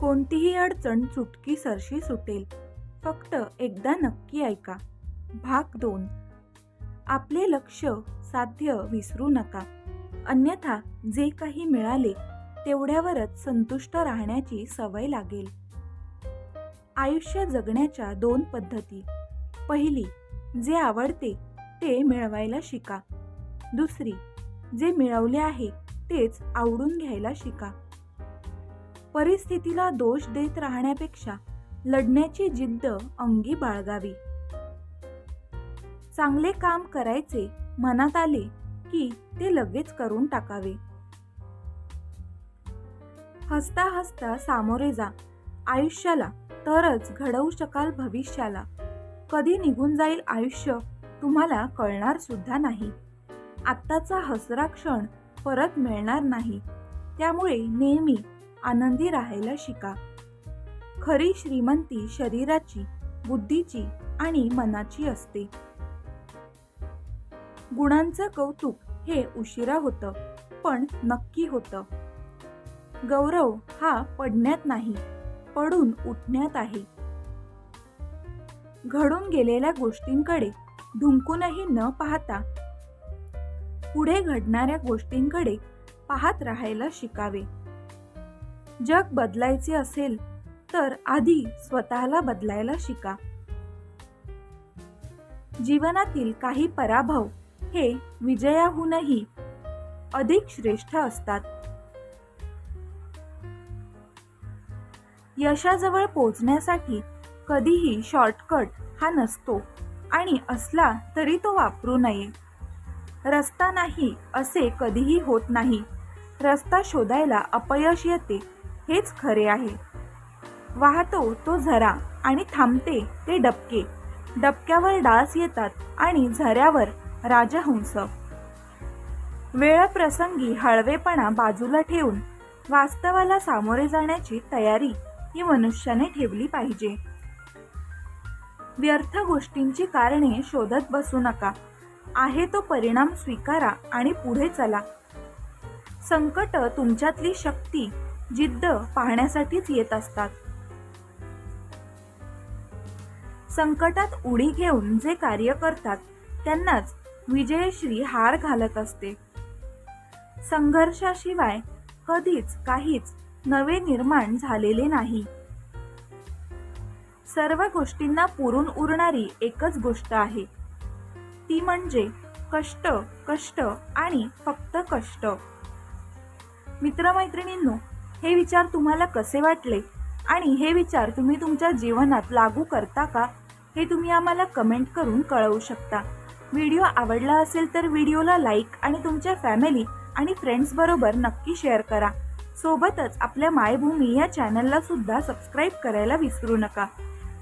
कोणतीही अडचण चुटकी सरशी सुटेल. फक्त एकदा नक्की ऐका. भाग दोन. आपले लक्ष साध्य विसरू नका. अन्यथा जे काही मिळाले तेवढ्यावरच संतुष्ट राहण्याची सवय लागेल. आयुष्य जगण्याच्या दोन पद्धती. पहिली जे आवडते ते मिळवायला शिका. दुसरी जे मिळवले आहे तेच आवडून घ्यायला शिका. परिस्थितीला दोष देत राहण्यापेक्षा लढण्याची जिद्द अंगी बाळगावी. चांगले काम करायचे मनात आले की ते लगेच करून टाकावे. हसता हसता सामोरे जा. आयुष्याला तरच घडवू शकाल भविष्याला. कधी निघून जाईल आयुष्य तुम्हाला कळणार सुद्धा नाही. आत्ताचा हसरा क्षण परत मिळणार नाही. त्यामुळे नेहमी आनंदी राहायला शिका. खरी श्रीमंती शरीराची बुद्धीची आणि मनाची असते. गुणांचं कौतुक हे उशिरा होतं पण नक्की होतं. गौरव हा पडण्यात नाही पडून उठण्यात आहे. घडून गेलेल्या गोष्टींकडे ढुंकूनही न पाहता पुढे घडणाऱ्या गोष्टींकडे पाहत राहायला शिकावे. जग बदलायचे असेल तर आधी स्वतःला बदलायला शिका. जीवनातील काही पराभव हे विजयाहूनही अधिक श्रेष्ठ असतात. यशाजवळ पोचण्यासाठी कधीही शॉर्टकट हा नसतो आणि असला तरी तो वापरू नये. रस्ता नाही असे कधीही होत नाही. रस्ता शोधायला अपयश येते. हेच खरे आहे. वाहतो तो झरा आणि थांबते ते डबके. डबक्यावर डास येतात आणि झऱ्यावर राजहंस. वेळ प्रसंगी हळवेपणा बाजूला ठेवून वास्तवाला सामोरे जाण्याची तयारी ही मनुष्याने ठेवली पाहिजे. व्यर्थ गोष्टींची कारणे शोधत बसू नका. आहे तो परिणाम स्वीकारा आणि पुढे चला. संकट तुमच्यातली शक्ती जिद्द पाहण्यासाठीच येत असतात. संकटात उडी घेऊन जे कार्य करतात त्यांनाच विजयश्री हार घालत असते. संघर्षाशिवाय कधीच काहीच नवे निर्माण झालेले नाही. सर्व गोष्टींना पुरून उरणारी एकच गोष्ट आहे. ती म्हणजे कष्ट कष्ट आणि फक्त कष्ट. मित्रमैत्रिणींनो हे विचार तुम्हाला कसे वाटले? आणि हे विचार तुम्ही तुमच्या जीवनात लागू करता का? हे तुम्ही आम्हाला कमेंट करून कळवू शकता. व्हिडिओ आवडला असेल तर व्हिडिओला लाईक आणि तुमच्या फॅमिली आणि फ्रेंड्सबरोबर नक्की शेअर करा. सोबतच आपल्या मायभूमी या चॅनलला सुद्धा सबस्क्राईब करायला विसरू नका.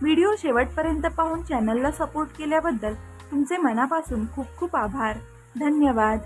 व्हिडिओ शेवटपर्यंत पाहून चॅनलला सपोर्ट केल्याबद्दल तुमचे मनापासून खूप खूप आभार. धन्यवाद.